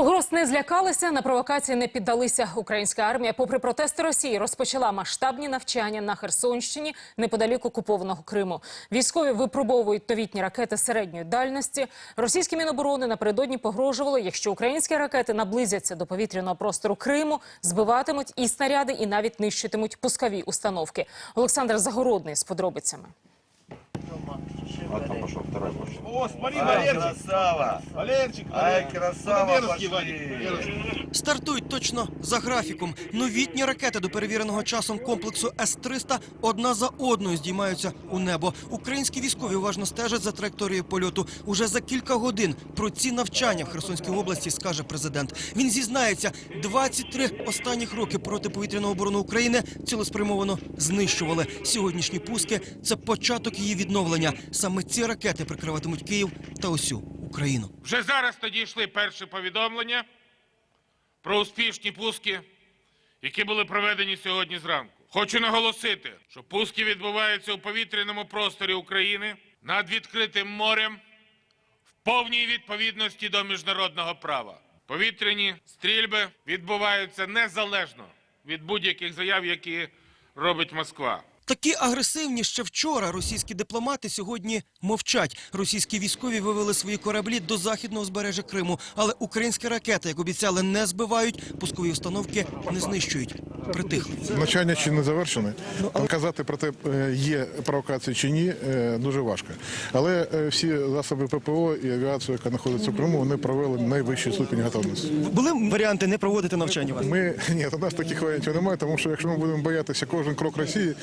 Погроз не злякалися, на провокації не піддалися. Українська армія, попри протести Росії, розпочала масштабні навчання на Херсонщині неподалік окупованого Криму. Військові випробовують новітні ракети середньої дальності. Російські міноборони напередодні погрожували, якщо українські ракети наблизяться до повітряного простору Криму, збиватимуть і снаряди, і навіть нищитимуть пускові установки. Олександр Загородний з подробицями. А там пошел второй пошел. О, смотри, Валерчик. красава! Валерчик, Ай, красава пошли. Стартують точно за графіком. Новітні ракети до перевіреного часом комплексу С-300 одна за одною здіймаються у небо. Українські військові уважно стежать за траєкторією польоту. Уже за кілька годин про ці навчання в Херсонській області скаже президент. Він зізнається, 23 останніх роки протиповітряну оборону України цілеспрямовано знищували. Сьогоднішні пуски це початок її відновлення. Саме ці ракети прикриватимуть Київ та усю Україну. Вже зараз тоді йшли перші повідомлення про успішні пуски, які були проведені сьогодні зранку. Хочу наголосити, що пуски відбуваються у повітряному просторі України над відкритим морем в повній відповідності до міжнародного права. Повітряні стрільби відбуваються незалежно від будь-яких заяв, які робить Москва. Такі агресивні ще вчора російські дипломати сьогодні мовчать. Російські військові вивели свої кораблі до західного збережжя Криму, але українські ракети, як обіцяли, не збивають, пускові установки не знищують. Притихли. Навчання ще не завершене. Казати про те, е, є провокації чи ні, е, дуже важко. Але е, всі засоби ППО і авіацію, яка знаходиться в Криму, вони провели найвищий ступінь готовності. Були варіанти не проводити навчання. вас? Ми ні, у нас таких варіантів немає, тому що якщо ми будемо боятися кожен крок Росії,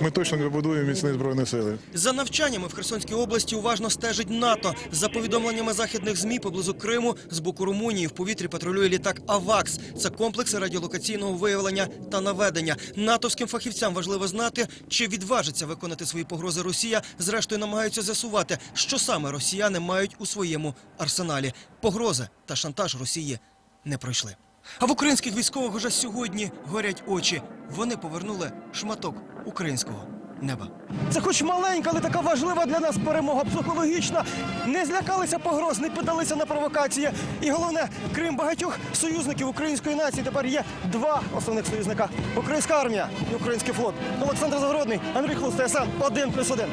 ми точно не вибудуємо міцні збройні сили. За навчаннями в Херсонській області уважно стежить НАТО. За повідомленнями західних змі поблизу Криму з боку Румунії в повітрі патрулює літак АВАКС. Це комплекси радіолокаційного виявлення та наведення. Натовським фахівцям важливо знати, чи відважиться виконати свої погрози Росія. Зрештою намагаються з'ясувати, що саме росіяни мають у своєму арсеналі. Погрози та шантаж Росії не пройшли. А в українських військових уже сьогодні горять очі. Вони повернули шматок українського неба. Це хоч маленька, але така важлива для нас перемога психологічна. Не злякалися погроз, не піддалися на провокації. І головне, крім багатьох союзників української нації, тепер є два основних союзника: українська армія і український флот. Олександр Загородний, Андрій Хлус, ТСН 1+,1.